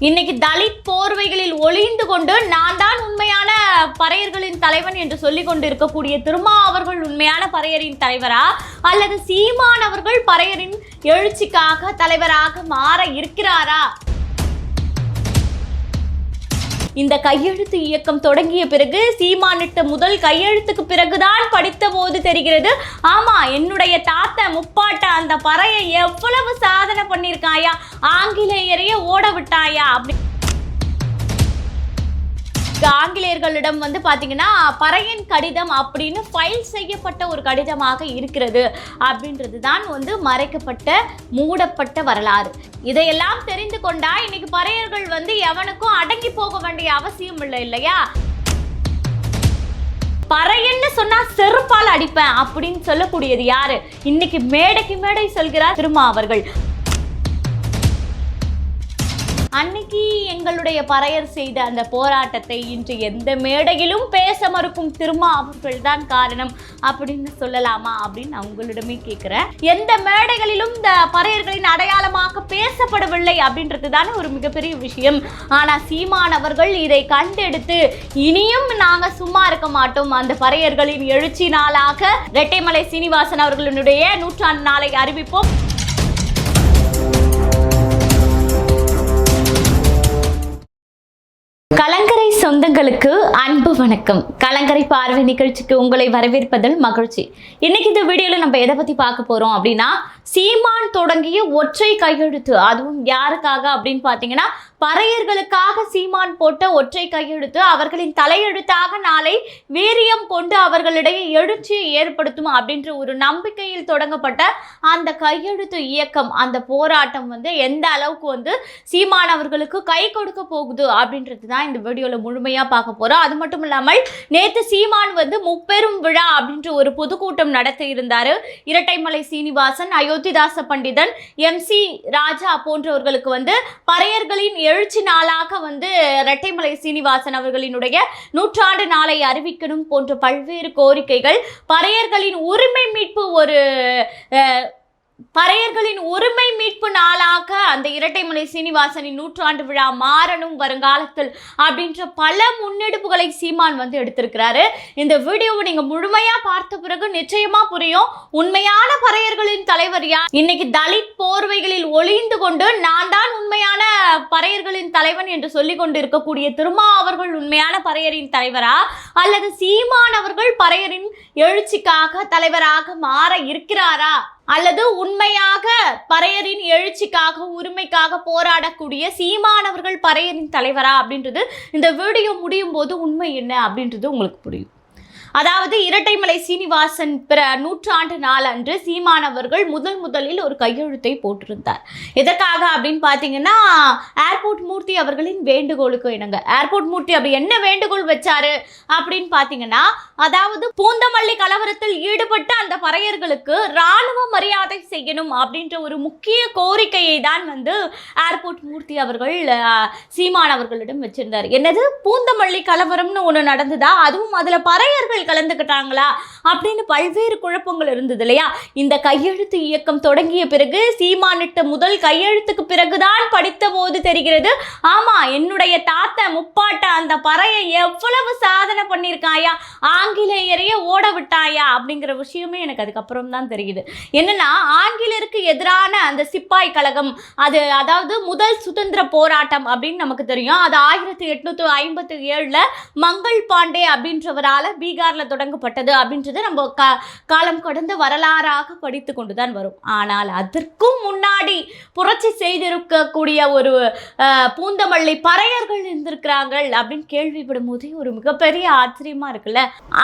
இன்னைக்கு தலித் போர்வைகளில் ஒளிந்து கொண்டு நான் தான் உண்மையான பறையர்களின் தலைவன் என்று சொல்லிக் கொண்டு இருக்கக்கூடிய திருமா அவர்கள் உண்மையான பறையரின் தலைவரா? அல்லது சீமான் அவர்கள் பறையரின் எழுச்சிக்காக தலைவராக மாற இருக்கிறாரா? இந்த கையெழுத்து இயக்கம் தொடங்கிய பிறகு சீமானிட்ட முதல் கையெழுத்துக்கு பிறகுதான் படித்த போது தெரிகிறது ஆமா என்னுடைய தாத்தா முப்பாட்ட அந்த பறையை எவ்வளவு சாதனை பண்ணியிருக்காயா ஆங்கிலேயரையே ஓட விட்டாயா அப்படி ஆங்கிலேயர்களிடம் வந்து பார்த்தீங்கன்னா பறையன் கடிதம் அப்படின்னு ஃபைல் செய்யப்பட்ட ஒரு கடிதமாக இருக்கிறது அப்படின்றது தான் வந்து மறைக்கப்பட்ட மூடப்பட்ட வரலாறு. இதையெல்லாம் தெரிந்து கொண்டா இன்னைக்கு பறையர்கள் வந்து எவனுக்கும் அடங்கி போக வேண்டிய அவசியம் இல்லை இல்லையா? பறையன்னு சொன்னா செருப்பால் அடிப்பேன் அப்படின்னு சொல்லக்கூடியது யாரு? இன்னைக்கு மேடைக்கு மேடை சொல்கிறார் திருமா அவர்கள் அன்னைக்கு எங்களுடைய பறையர் செய்த அந்த போராட்டத்தை இன்று எந்த மேடையிலும் பேச மறுக்கும் திருமா அவர்கள் தான் காரணம் அப்படின்னு சொல்லலாமா அப்படின்னு அவங்களிடமே கேட்குறேன் எந்த மேடைகளிலும் இந்த பறையர்களின் அடையாளமாக பேசப்படவில்லை அப்படின்றது தானே ஒரு மிகப்பெரிய விஷயம். ஆனால் சீமான் அவர்கள் இதை கண்டெடுத்து இனியும் நாங்கள் சும்மா இருக்க மாட்டோம். அந்த பறையர்களின் எழுச்சி நாளாக ரெட்டைமலை சீனிவாசன் அவர்களுடைய நூற்றாண்டு நாளை அறிவிப்போம். வணக்கம். கலங்கரை பார்வை நிகழ்ச்சிக்கு உங்களை வரவேற்பதில் மகிழ்ச்சி. இன்னைக்கு இந்த வீடியோவில் நம்ம எதை பற்றி பார்க்க போகிறோம் அப்படின்னா சீமான் தொடங்கிய ஒற்றை கையெழுத்து. அதுவும் யாருக்காக அப்படின்னு பார்த்தீங்கன்னா பறையர்களுக்காக சீமான் போட்ட ஒற்றை கையெழுத்து. அவர்களின் தலையெழுத்தாக நாளை வீரியம் கொண்டு அவர்களிடையே எழுச்சியை ஏற்படுத்தும் அப்படின்ற ஒரு நம்பிக்கையில் தொடங்கப்பட்ட அந்த கையெழுத்து இயக்கம் அந்த போராட்டம் வந்து எந்த அளவுக்கு வந்து சீமான் அவர்களுக்கு கை கொடுக்க போகுது அப்படின்றது தான் இந்த வீடியோவில் முழுமையாக பார்க்க போகிறோம் அது மட்டும் இல்லாமல் நேற்று சீமான் வந்து முப்பெரும் விழா அப்படின்ற ஒரு பொதுக்கூட்டம் நடத்தி இருந்தார். இரட்டைமலை சீனிவாசன் அயோத்திதாச பண்டிதன் எம் சி ராஜா போன்றவர்களுக்கு வந்து பறையர்களின் எழுச்சி நாளாக வந்து இரட்டைமலை சீனிவாசன் அவர்களினுடைய நூற்றாண்டு நாளை அறிவிக்கணும் போன்ற பல்வேறு கோரிக்கைகள் பறையர்களின் உரிமை மீட்பு ஒரு பறையர்களின் ஒருமை மீட்பு நாளாக அந்த இரட்டைமலை சீனிவாசனின் நூற்றாண்டு விழா மாறணும் வருங்காலத்தில் அப்படின்ற பல முன்னெடுப்புகளை சீமான் வந்து எடுத்திருக்கிறாரு. இந்த வீடியோவை நீங்க முழுமையா பார்த்த பிறகு நிச்சயமா புரியும். உண்மையான பறையர்களின் தலைவர் யார்? இன்னைக்கு தலித் போர்வைகளில் ஒளிந்து கொண்டு நான் தான் உண்மையான பறையர்களின் தலைவன் என்று சொல்லிக் கொண்டு இருக்கக்கூடிய திருமா அவர்கள் உண்மையான பறையரின் தலைவரா? அல்லது சீமான் அவர்கள் பறையரின் எழுச்சிக்காக தலைவராக மாற இருக்கிறாரா? அல்லது உண்மையாக பறையரின் எழுச்சிக்காக உரிமைக்காக போராடக்கூடிய சீமானவர்கள் பறையரின் தலைவரா அப்படின்றது இந்த வீடியோ முடியும் போது உண்மை என்ன அப்படின்றது உங்களுக்கு புரியும். அதாவது இரட்டைமலை சீனிவாசன் பிற நூற்றாண்டு நாள் அன்று சீமானவர்கள் முதல் முதலில் ஒரு கையெழுத்தை போட்டிருந்தார். எதற்காக அப்படின்னு பார்த்தீங்கன்னா ஏர்போர்ட் மூர்த்தி அவர்களின் வேண்டுகோளுக்கு இணங்க. ஏர்போர்ட் மூர்த்தி அப்படி என்ன வேண்டுகோள் வச்சாரு அப்படின்னு பார்த்தீங்கன்னா அதாவது பூந்தமல்லி கலவரத்தில் ஈடுபட்ட அந்த பறையர்களுக்கு இராணுவ மரியாதை செய்யணும் அப்படின்ற ஒரு முக்கிய கோரிக்கையை தான் வந்து ஏர்போர்ட் மூர்த்தி அவர்கள் சீமானவர்களிடம் சீமான் அவர்களிடம் வச்சிருந்தார். என்னது? பூந்தமல்லி கலவரம்னு ஒன்று நடந்ததா? அதுவும் அதில் பறையர்கள் பெண்கள் கலந்துக்கிட்டாங்களா அப்படின்னு பல்வேறு குழப்பங்கள் இருந்தது இல்லையா? இந்த கையெழுத்து இயக்கம் தொடங்கிய பிறகு சீமானிட்ட முதல் கையெழுத்துக்கு பிறகுதான் படித்த போது தெரிகிறது ஆமா என்னுடைய தாத்தா முப்பாட்ட அந்த பறையை எவ்வளவு சாதனை பண்ணியிருக்காயா ஆங்கிலேயரையே ஓட விட்டாயா அப்படிங்கிற விஷயமே எனக்கு அதுக்கப்புறம் தான் தெரியுது. என்னன்னா ஆங்கிலருக்கு எதிரான அந்த சிப்பாய் கழகம் அது அதாவது முதல் சுதந்திர போராட்டம் அப்படின்னு நமக்கு தெரியும். அது ஆயிரத்தி எட்நூத்தி ஐம்பத்தி ஏழுல மங்கள் பாண்டே அப்படின்றவரால பீகார்ல தொடங்கப்பட்டது அப்படின்றது நம்ம கா காலம் கடந்த வரலாறாக படித்து கொண்டு தான் வரும். ஆனால் அதற்கும் முன்னாடி புரட்சி செய்திருக்கக்கூடிய ஒரு பூந்தமல்லி பறையர்கள் இருந்திருக்கிறார்கள் அப்படின்னு கேள்விப்படும் போதே ஒரு மிகப்பெரிய ஆச்சரியமாக இருக்குல்ல?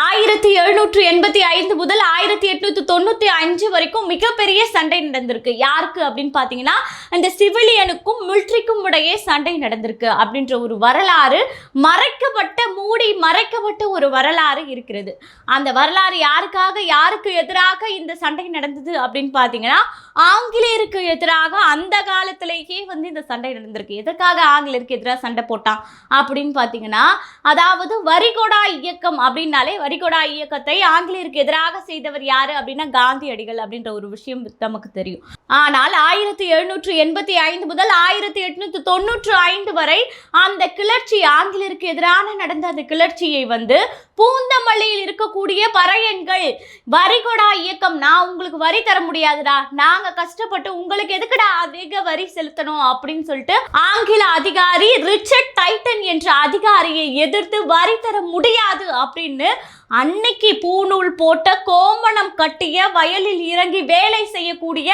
ஆயிரத்தி எழுநூற்று எண்பத்தி ஐந்து முதல் ஆயிரத்தி எட்நூற்றி தொண்ணூற்றி அஞ்சு வரைக்கும் மிகப்பெரிய சண்டை நடந்திருக்கு. யாருக்கு அப்படின்னு பார்த்தீங்கன்னா இந்த சிவிலியனுக்கும் மில்ட்ரிக்கும் இடையே சண்டை நடந்திருக்கு அப்படின்ற ஒரு வரலாறு மறைக்கப்பட்ட மூடி மறைக்கப்பட்ட ஒரு வரலாறு இருக்கிறது. இருக்கிறது அந்த வரலாறு யாருக்காக யாருக்கு எதிராக இந்த சண்டை நடந்தது அப்படின்னு பார்த்தீங்கன்னா ஆங்கிலேயருக்கு எதிராக அந்த காலத்திலேயே வந்து இந்த சண்டை நடந்திருக்கு. எதற்காக ஆங்கிலேயருக்கு எதிராக சண்டை போட்டான் அப்படின்னு பார்த்தீங்கன்னா அதாவது வரிகொடா இயக்கம் அப்படின்னாலே வரிகொடா இயக்கத்தை ஆங்கிலேயருக்கு எதிராக செய்தவர் யாரு அப்படின்னா காந்தியடிகள் அப்படின்ற ஒரு விஷயம் நமக்கு தெரியும். ஆனால் ஆயிரத்தி எழுநூற்று எண்பத்தி ஐந்து முதல் ஆயிரத்தி எட்நூற்று தொண்ணூற்று ஐந்து வரை அந்த கிளர்ச்சி ஆங்கிலருக்கு எதிரான நடந்த அந்த கிளர்ச்சியை வந்து பூந்தமல்லியில் இருக்கக்கூடிய பறையன்கள் வரிகொடா இயக்கம் நான் உங்களுக்கு வரி தர முடியாதுடா. நாங்கள் கஷ்டப்பட்டு உங்களுக்கு எதுக்குடா அதிக வரி செலுத்தணும் அப்படின்னு சொல்லிட்டு ஆங்கில அதிகாரி ரிச்சர்ட் டைட்டன் என்ற அதிகாரியை எதிர்த்து வரி தர முடியாது அப்படின்னு அன்னைக்கு பூநூல் போட்ட கோமணம் கட்டிய வயலில் இறங்கி வேலை செய்யக்கூடிய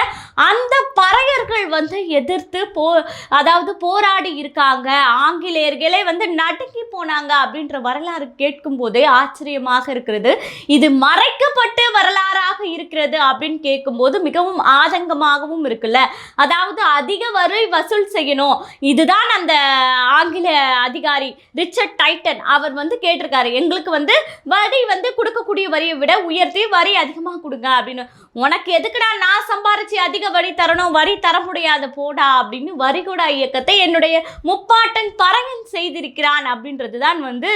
அந்த பறையர்கள் வந்து எதிர்த்து போ அதாவது போராடி இருக்காங்க. ஆங்கிலேயர்களே வந்து நடுங்கி போனாங்க அப்படின்ற வரலாறு கேட்கும் போதே ஆச்சரியமாக இருக்கிறது. இது மறைக்கப்பட்டு வரலாறாக இருக்கிறது அப்படின்னு கேட்கும்போது மிகவும் ஆதங்கமாகவும் இருக்குல்ல. அதாவது அதிக வரி வசூல் செய்யணும். இதுதான் அந்த ஆங்கில அதிகாரி ரிச்சர்ட் டைட்டன். அவர் வந்து கேட்டிருக்காரு. எங்களுக்கு வந்து வரி வந்து கொடுக்கக்கூடிய வரியை விட உயர்த்தி வரி அதிகமாக கொடுங்க அப்படின்னு. உனக்கு எதுக்குடா நான் சம்பாரிச்சு அதிக வரி தரணும்? வரி தர முடியாத போடா அப்படின்னு வரிகூடா இயக்கத்தை என்னுடைய முப்பாட்டன் பறையன் செய்திருக்கிறான் அப்படின்றது தான் வந்து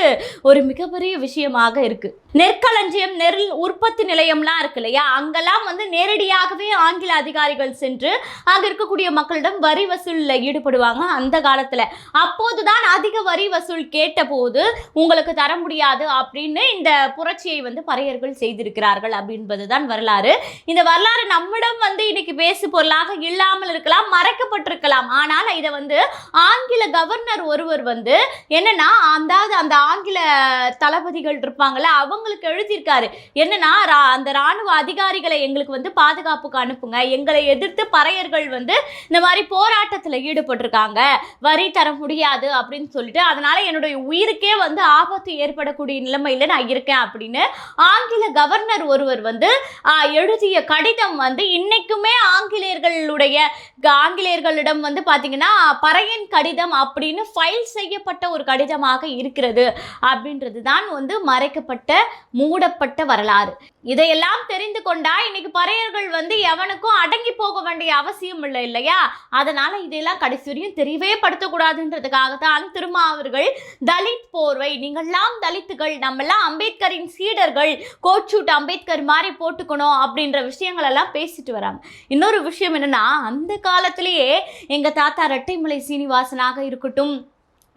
ஒரு மிகப்பெரிய விஷயமாக இருக்குது நெற்களஞ்சியம் நெல் உற்பத்தி நிலையம்லாம் இருக்கு இல்லையா? அங்கெல்லாம் வந்து நேரடியாகவே ஆங்கில அதிகாரிகள் சென்று அங்கே இருக்கக்கூடிய மக்களிடம் வரி வசூலில் ஈடுபடுவாங்க அந்த காலத்தில். அப்போது தான் அதிக வரி வசூல் கேட்டபோது உங்களுக்கு தர முடியாது அப்படின்னு இந்த புரட்சியை வந்து பறையர்கள் செய்திருக்கிறார்கள் அப்படின்பதுதான் வரலாறு. இந்த வரலாறு நம்மிடம் வந்து இன்னைக்கு பேசு பொருளாக இல்லாமல் இருக்கலாம் மறைக்கப்பட்டிருக்கலாம். ஆனால் இதை வந்து ஆங்கில கவர்னர் ஒருவர் வந்து என்னன்னா அதாவது அந்த ஆங்கில தளபதிகள் இருப்பாங்கல்ல அவங்களுக்கு எழுதியிருக்காரு. என்னன்னா ரா- அந்த ராணுவ அதிகாரிகளை எங்களுக்கு வந்து பாதுகாப்புக்கு அனுப்புங்க. எங்களை எதிர்த்து பறையர்கள் வந்து இந்த மாதிரி போராட்டத்தில் ஈடுபட்டிருக்காங்க. வரி தர முடியாது அப்படின்னு சொல்லிட்டு அதனால என்னுடைய உயிருக்கே வந்து ஆபத்து ஏற்படக்கூடிய நிலைமையில் நான் இருக்கேன் அப்படின்னு ஆங்கில கவர்னர் ஒருவர் வந்து எழுதிய கடிதம் வந்து இன்னைக்குமே ஆங்கிலேயர்களுடைய ஆங்கிலேயர்களிடம் வந்து பார்த்தீங்கன்னா பறையின் கடிதம் அப்படின்னு ஃபைல் செய்யப்பட்ட ஒரு கடிதமாக இருக்கிறது அப்படின்றது தான் வந்து மறைக்கப்பட்ட மூடப்பட்ட வரலாறு. இதையெல்லாம் தெரிந்து கொண்டா இன்னைக்கு பறையர்கள் வந்து எவனுக்கும் அடங்கி போக வேண்டிய அவசியம் இல்லை இல்லையா? அதனால இதெல்லாம் கடைசி வரையும் தெரியவே படுத்தக்கூடாதுன்றதுக்காகத்தான் திருமாவர்கள் தலித் போர்வை நீங்கள்லாம் தலித்துகள் நம்மெல்லாம் அம்பேத்கரின் சீடர்கள் கோச்சூட் அம்பேத்கர் மாதிரி போட்டுக்கணும் அப்படின்ற விஷயங்கள் எல்லாம் பேசிட்டு வராங்க. இன்னொரு விஷயம் என்னன்னா அந்த காலத்திலேயே எங்க தாத்தா ரெட்டைமலை சீனிவாசனாக இருக்கட்டும்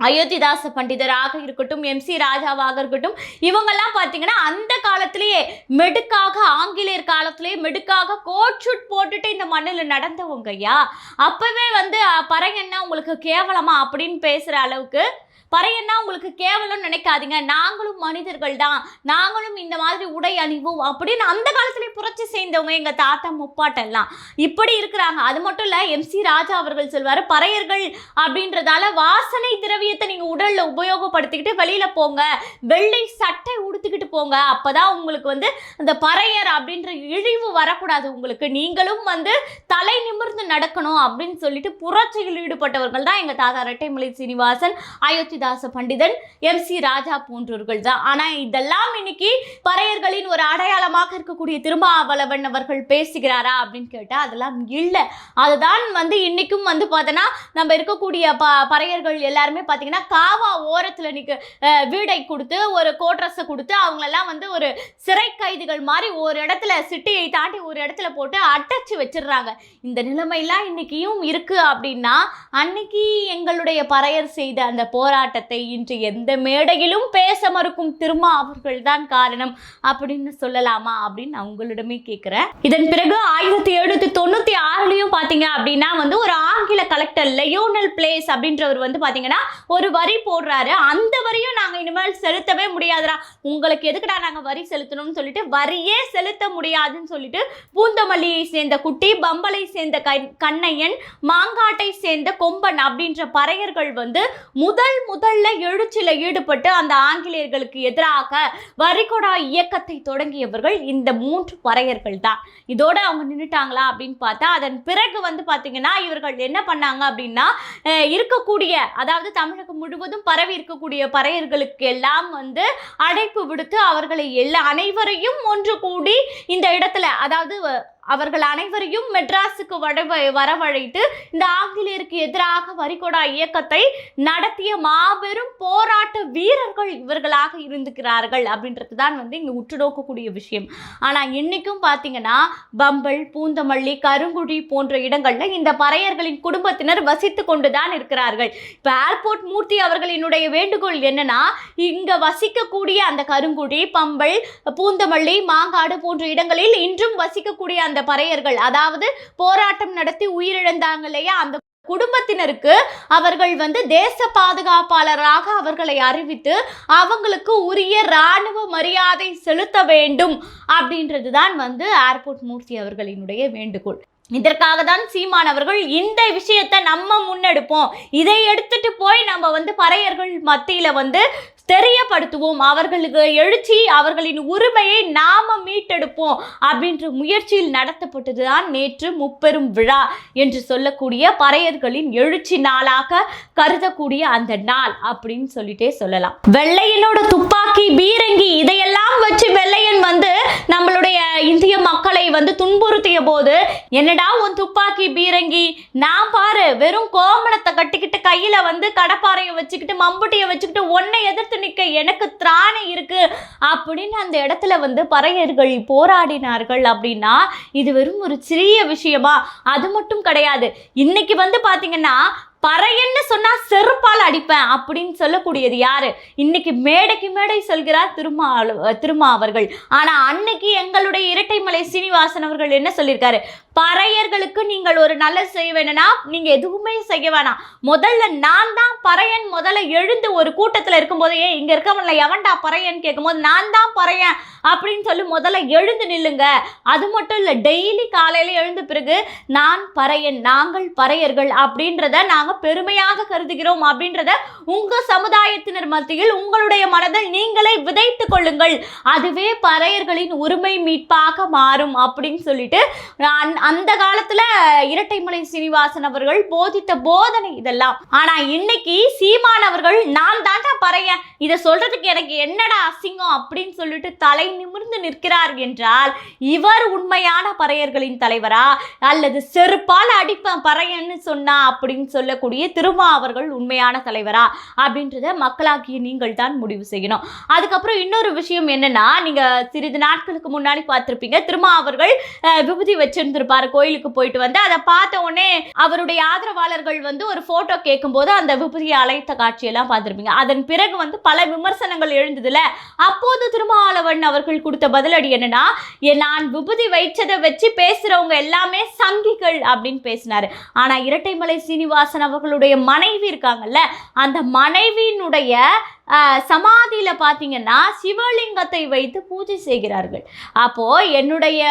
அயோத்திதாச பண்டிதராக இருக்கட்டும் எம்சி ராஜாவாக இருக்கட்டும் இவங்கெல்லாம் பார்த்தீங்கன்னா அந்த காலத்திலேயே மெடுக்காக ஆங்கிலேயர் காலத்திலேயே மெடுக்காக கோட் ஷூட் போட்டுட்டு இந்த மண்ணில் நடந்தவங்க ஐயா. அப்பவே வந்து அஹ், பறையன்னா உங்களுக்கு கேவலமா? அப்படின்னு பேசுகிற அளவுக்கு பறையன்னா உங்களுக்கு கேவலம் நினைக்காதீங்க. நாங்களும் மனிதர்கள் தான் நாங்களும் இந்த மாதிரி உடை அணிவோம் அப்படின்னு அந்த காலத்திலே புரட்சி செய்தவங்க எங்கள் தாத்தா முப்பாட்டெல்லாம். இப்படி இருக்கிறாங்க. அது மட்டும் இல்லை எம்சி ராஜா அவர்கள் சொல்வார் பறையர்கள் அப்படின்றதால வாசனை திரவியத்தை நீங்கள் உடலில் உபயோகப்படுத்திக்கிட்டு வெளியில் போங்க. வெள்ளை சட்டை உடுத்திக்கிட்டு போங்க. அப்போதான் உங்களுக்கு வந்து அந்த பறையர் அப்படின்ற இழிவு வரக்கூடாது உங்களுக்கு. நீங்களும் வந்து தலை நிமிர்ந்து நடக்கணும் அப்படின்னு சொல்லிட்டு புரட்சியில் ஈடுபட்டவர்கள் தான் எங்கள் தாத்தா ரெட்டைமலை சீனிவாசன் அயோத்தி காளிதாச பண்டிதன் எம் சி ராஜா போன்றவர்கள் தான் ஆனால் இதெல்லாம் இன்னைக்கு பறையர்களின் ஒரு அடையாளமாக இருக்கக்கூடிய திருமாவளவன் அவர்கள் பேசுகிறாரா அப்படின்னு கேட்டால் அதெல்லாம் இல்லை. அதுதான் வந்து இன்னைக்கும் வந்து பார்த்தோன்னா நம்ம இருக்கக்கூடிய ப பறையர்கள் எல்லாருமே பார்த்தீங்கன்னா காவா ஓரத்தில் நிற்க வீடை கொடுத்து ஒரு கோட்ரஸை கொடுத்து அவங்களெல்லாம் வந்து ஒரு சிறை கைதிகள் மாதிரி ஒரு இடத்துல சிட்டியை தாண்டி ஒரு இடத்துல போட்டு அட்டச்சு வச்சிடுறாங்க. இந்த நிலைமையெல்லாம் இன்னைக்கியும் இருக்கு அப்படின்னா அன்னைக்கு எங்களுடைய பறையர் செய்த அந்த போராட்டம் போராட்டத்தை இன்று எந்த மேடையிலும் பேச மறுக்கும் திருமா அவர்கள் தான் காரணம். அப்படின்னு சொல்லலாமா அப்படின்னு அவங்களிடமே கேட்குறேன் இதன் பிறகு ஆயிரத்தி எழுநூத்தி தொண்ணூற்றி ஆறுலயும் பார்த்தீங்க அப்படின்னா வந்து ஒரு ஆங்கில கலெக்டர் லெயோனல் பிளேஸ் அப்படின்றவர் வந்து பார்த்தீங்கன்னா ஒரு வரி போடுறாரு. அந்த வரியும் நாங்கள் இனிமேல் செலுத்தவே முடியாதுடா. உங்களுக்கு எதுக்குடா நாங்கள் வரி செலுத்தணும்னு சொல்லிட்டு வரியே செலுத்த முடியாதுன்னு சொல்லிட்டு பூந்தமல்லியை சேர்ந்த குட்டி பம்பலை சேர்ந்த கண்ணையன் மாங்காட்டை சேர்ந்த கொம்பன் அப்படின்ற பறையர்கள் வந்து முதல் முதல் முதல்ல எழுச்சியில் ஈடுபட்டு அந்த ஆங்கிலேயர்களுக்கு எதிராக வரிகொடா இயக்கத்தை தொடங்கியவர்கள் இந்த மூன்று பறையர்கள் தான். இதோட அவங்க நின்றுட்டாங்களா அப்படின்னு பார்த்தா அதன் பிறகு வந்து பார்த்தீங்கன்னா இவர்கள் என்ன பண்ணாங்க அப்படின்னா இருக்கக்கூடிய அதாவது தமிழகம் முழுவதும் பரவி இருக்கக்கூடிய பறையர்களுக்கு எல்லாம் வந்து அழைப்பு விடுத்து அவர்களை எல்லா அனைவரையும் ஒன்று கூடி இந்த இடத்துல அதாவது அவர்கள் அனைவரையும் மெட்ராஸுக்கு வடவ வரவழைத்து இந்த ஆங்கிலேயருக்கு எதிராக வரிகொடா இயக்கத்தை நடத்திய மாபெரும் போராட்ட வீரர்கள் இவர்களாக இருந்துக்கிறார்கள் அப்படின்றது தான் வந்து இங்கே உற்று நோக்கக்கூடிய விஷயம். ஆனால் இன்னைக்கும் பார்த்தீங்கன்னா பம்பல் பூந்தமல்லி கருங்குடி போன்ற இடங்களில் இந்த பறையர்களின் குடும்பத்தினர் வசித்து கொண்டு தான் இருக்கிறார்கள். இப்போ ஏர்போர்ட் மூர்த்தி அவர்களினுடைய வேண்டுகோள் என்னன்னா இங்கே வசிக்கக்கூடிய அந்த கருங்குடி பம்பல் பூந்தமல்லி மாங்காடு போன்ற இடங்களில் இன்றும் வசிக்கக்கூடிய அந்த பறையர்கள். அதாவது போராட்டம் நடத்தி உயிரிழந்தாங்க இல்லையா? அந்த குடும்பத்தினருக்கு அவர்கள் வந்து தேச பாதுகாப்பாளராக அவர்களை அறிவித்து அவங்களுக்கு உரிய இராணுவ மரியாதை செலுத்த வேண்டும் அப்படின்றது தான் வந்து ஏர்போர்ட் மூர்த்தி அவர்களினுடைய வேண்டுகோள். இதற்காக தான் சீமான் அவர்கள் இந்த விஷயத்தை நம்ம முன்னெடுப்போம். இதை எடுத்துட்டு போய் நம்ம வந்து பறையர்கள் மத்தியில் வந்து தெரியப்படுத்துவோம். அவர்களுக்கு எழுச்சி அவர்களின் உரிமையை நாம மீட்டெடுப்போம் அப்படின்ற முயற்சியில் நடத்தப்பட்டது தான் நேற்று முப்பெரும் விழா என்று சொல்லக்கூடிய பறையர்களின் எழுச்சி நாளாக கருதக்கூடிய அந்த நாள் அப்படின்னு சொல்லிட்டே சொல்லலாம். வெள்ளையனோட துப்பாக்கி பீரங்கி இதையெல்லாம் வச்சு வெள்ளையன் வந்து நம்மளுடைய இந்திய மக்களை வந்து துன்புறுத்திய போது என்னடா உன் துப்பாக்கி பீரங்கி? நான் பாரு வெறும் கோமணத்தை கட்டிக்கிட்டு கையில வந்து கடப்பாறையை வச்சுக்கிட்டு மம்புட்டியை வச்சுக்கிட்டு உன்னை எதிர்த்து நிக்க எனக்கு திராணி இருக்கு அப்படின்னு அந்த இடத்துல வந்து பறையர்கள் போராடினார்கள் அப்படின்னா இது வெறும் ஒரு சிறிய விஷயமா? அது மட்டும் கிடையாது. இன்னைக்கு வந்து பாத்தீங்கன்னா பறையன்னு சொன்னா செருப்பால் அடிப்பேன் அப்படின்னு சொல்லக்கூடியது யாரு? இன்னைக்கு மேடைக்கு மேடை சொல்கிறார் திருமா திருமா அவர்கள். ஆனா அன்னைக்கு எங்களுடைய இரட்டைமலை சீனிவாசன் அவர்கள் என்ன சொல்லியிருக்காரு? பறையர்களுக்கு நீங்கள் ஒரு நல்ல செய்ய வேணும்னா நீங்க எதுவுமே செய்ய வேணாம். முதல்ல நான் தான் பறையன். முதல்ல எழுந்து ஒரு கூட்டத்தில் இருக்கும்போது ஏ இங்க இருக்கவன்ல எவன்டா பறையன்? கேட்கும்போது நான் தான் பறையன். அப்படின்னு சொல்லி முதல்ல எழுந்து நில்லுங்க. அது மட்டும் இல்லை டெய்லி காலையில் எழுந்த பிறகு நான் பறையன். நாங்கள் பறையர்கள். அப்படின்றத நாங்கள் பெருமையாக கருதுகிறோம். அப்படின்றத உங்கள் சமுதாயத்தினர் மத்தியில் உங்களுடைய மனதில் நீங்களே விதைத்து கொள்ளுங்கள். அதுவே பறையர்களின் உரிமை மீட்பாக மாறும் அப்படின்னு சொல்லிட்டு அந்த- காலத்துல இரட்டைமலை சீனிவாசன் அவர்கள் போதித்த போதனை இதெல்லாம். ஆனா இன்னைக்கு சீமான் அவர்கள் நான் தாண்டா பறையன் இதை சொல்றதுக்கு எனக்கு என்னடா அசிங்கம்? அப்படின்னு சொல்லிட்டு தலை நிமிர்ந்து நிற்கிறார் என்றால் இவர் உண்மையான பறையர்களின் தலைவரா? அல்லது செருப்பால் அடிப்பேன் பறையன்னு சொன்னா அப்படின்னு சொல்லக்கூடிய திருமா அவர்கள் உண்மையான தலைவரா? அப்படின்றத மக்களாகிய நீங்கள் தான் முடிவு செய்யணும். அதுக்கப்புறம் இன்னொரு விஷயம் என்னன்னா நீங்க சிறிது நாட்களுக்கு முன்னாடி பார்த்திருப்பீங்க திருமா அவர்கள் விபூதி விபூதி பாரு கோயிலுக்கு போயிட்டு வந்து அதை பார்த்த உடனே அவருடைய ஆதரவாளர்கள் வந்து ஒரு போட்டோ கேட்கும்போது அந்த விபூதியை அழைத்த காட்சியெல்லாம் பார்த்துருப்பீங்க. அதன் பிறகு வந்து பல விமர்சனங்கள் எழுந்ததுல அப்போது திருமாவளவன் அவர்கள் கொடுத்த பதிலடி என்னன்னா நான் விபூதி வைச்சதை வச்சு பேசுறவங்க எல்லாமே சங்கிகள் அப்படின்னு பேசினாரு. ஆனா இரட்டைமலை சீனிவாசன் அவர்களுடைய மனைவி இருக்காங்கல்ல அந்த மனைவியினுடைய சமாதியில் பார்த்தீங்கன்னா சிவலிங்கத்தை வைத்து பூஜை செய்கிறார்கள். அப்போது என்னுடைய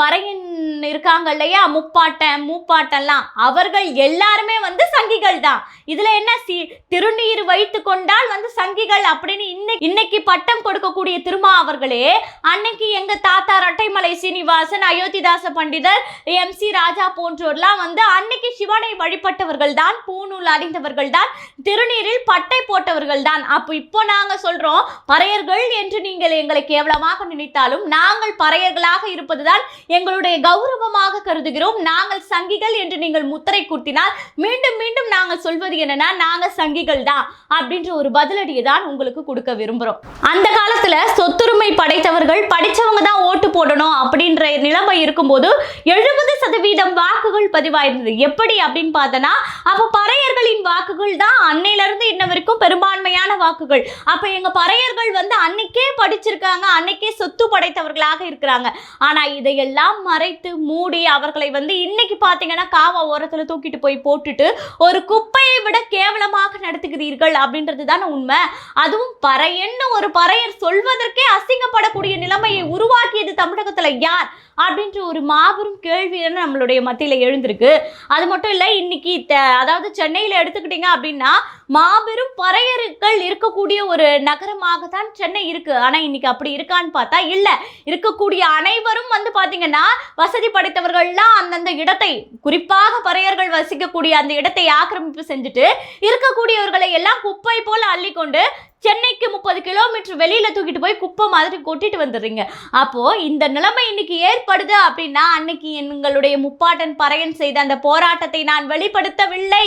பறையின் இருக்காங்க இல்லையா முப்பாட்டன் மூப்பாட்டெல்லாம் அவர்கள் எல்லாருமே வந்து சங்கிகள் தான். இதில் என்ன சி திருநீர் வைத்து கொண்டால் வந்து சங்கிகள் அப்படின்னு இன்னைக்கு இன்னைக்கு பட்டம் கொடுக்கக்கூடிய திருமா அவர்களே அன்னைக்கு எங்கள் தாத்தா ரட்டைமலை சீனிவாசன் அயோத்திதாச பண்டிதர் எம் சி ராஜா போன்றோர்லாம் வந்து அன்னைக்கு சிவனை வழிபட்டவர்கள் தான் பூநூல் அறிந்தவர்கள் தான் திருநீரில் பட்டை போட்டவர்கள் தான். அப்போ இப்போ நாங்க சொல்றோம் பறையர்கள் என்று நீங்கள் எங்களை கேவலமாக நினைத்தாலும் நாங்கள் பறையர்களாக இருப்பதுதான் எங்களுடைய கௌரவமாக கருதுகிறோம். நாங்கள் சங்கிகள் என்று நீங்கள் முத்திரை கூட்டினால் மீண்டும் மீண்டும் நாங்கள் சொல்வது என்னன்னா நாங்க சங்கிகள் தான் அப்படின்ற ஒரு பதிலடியை தான் உங்களுக்கு கொடுக்க விரும்புறோம். அந்த காலத்துல சொத்துரிமை படைத்தவர்கள் படிச்சவங்க தான் ஓட்டு போடணும் அப்படின்ற நிலைமை இருக்கும்போது எழுபது சதவீதம் வாக்குகள் பதிவாயிருந்தது. எப்படி அப்படின்னு பார்த்தனா அப்ப பறையர்களின் வாக்குகள் தான் அன்னையிலிருந்து இன்ன வரைக்கும் பெரும்பான்மையான வாக்குகள். அப்ப எங்க பறையர்கள் வந்து அன்னைக்கே படிச்சிருக்காங்க அன்னைக்கே சொத்து படைத்தவர்களாக இருக்கிறாங்க. ஆனா இதையெல்லாம் மறைத்து மூடி அவர்களை வந்து இன்னைக்கு பாத்தீங்கன்னா காவா ஓரத்துல தூக்கிட்டு போய் போட்டுட்டு ஒரு குப்பையை விட கேவலமாக நடத்துகிறீர்கள் அப்படின்றது தானே உண்மை. அதுவும் பறையன்னு ஒரு பறையர் சொல்வதற்கே அசிங்கப்படக்கூடிய நிலைமையை உருவாக்கியது தமிழகத்துல யார்? அப்படின்ற ஒரு மாபெரும் கேள்வி நம்மளுடைய மத்தியில் எழுந்திருக்கு. அது மட்டும் இல்லை இன்னைக்கு த- அதாவது சென்னையில் எடுத்துக்கிட்டீங்க அப்படின்னா மாபெரும் பறையர்கள் இருக்கக்கூடிய ஒரு நகரமாக தான் சென்னை இருக்கு. ஆனால் இன்னைக்கு அப்படி இருக்கான்னு பார்த்தா இல்லை. இருக்கக்கூடிய அனைவரும் வந்து பார்த்தீங்கன்னா வசதி படைத்தவர்கள்லாம் அந்தந்த இடத்தை குறிப்பாக பறையர்கள் வசிக்கக்கூடிய அந்த இடத்தை ஆக்கிரமிப்பு செஞ்சுட்டு இருக்கக்கூடியவர்களை எல்லாம் குப்பை போல் அள்ளிக்கொண்டு சென்னைக்கு முப்பது கிலோமீட்டர் வெளியில் தூக்கிட்டு போய் குப்பை மாதிரி கொட்டிட்டு வந்துடுறீங்க. அப்போது இந்த நிலைமை இன்னைக்கு ஏற்படுது அப்படின்னா அன்னைக்கு எங்களுடைய முப்பாட்டன் பறையன் செய்த அந்த போராட்டத்தை நான் வெளிப்படுத்தவில்லை.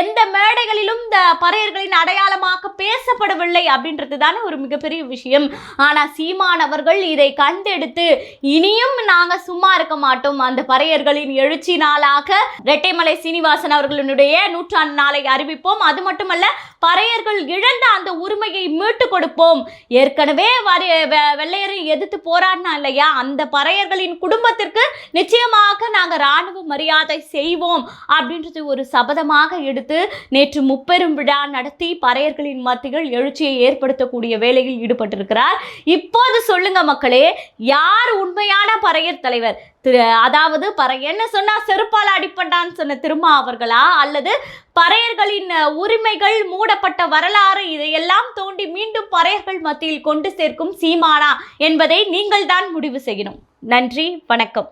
எந்த மேடைகளிலும் இந்த பறையர்களின் அடையாளமாக பேசப்படவில்லை அப்படின்றது தானே ஒரு மிகப்பெரிய விஷயம். ஆனால் சீமான் அவர்கள் இதை கண்டெடுத்து இனியும் நாங்கள் சும்மா இருக்க மாட்டோம். அந்த பறையர்களின் எழுச்சி நாளாக ரெட்டைமலை சீனிவாசன் அவர்களுடைய நூற்றாண்டு நாளை அறிவிப்போம். அது மட்டுமல்ல பறையர்கள் இழந்த அந்த உரிமையை மீட்டு கொடுப்போம். ஏற்கனவே வரி வெ- வெள்ளையரை எதிர்த்து போராடினா இல்லையா? அந்த பறையர்களின் குடும்பத்திற்கு நிச்சயமாக நாங்கள் ராணுவ மரியாதை செய்வோம் அப்படின்றது ஒரு சபதமாக எடுத்து நேற்று முப்பெரும் விழா நடத்தி பறையர்களின் மத்தியில் எழுச்சியை ஏற்படுத்தக்கூடிய வேலையில் ஈடுபட்டிருக்கிறார். இப்போது சொல்லுங்க மக்களே யார் உண்மையான பறையர் தலைவர்? திரு அதாவது பறையன்னு என்ன செருப்பால் அடிப்பட்டான்னு சொன்ன திருமா அவர்களா? அல்லது பறையர்களின் உரிமைகள் மூடப்பட்ட வரலாறு இதையெல்லாம் தோண்டி மீண்டும் பறையர்கள் மத்தியில் கொண்டு சேர்க்கும் சீமானா என்பதை நீங்கள் தான் முடிவு செய்யணும். நன்றி வணக்கம்.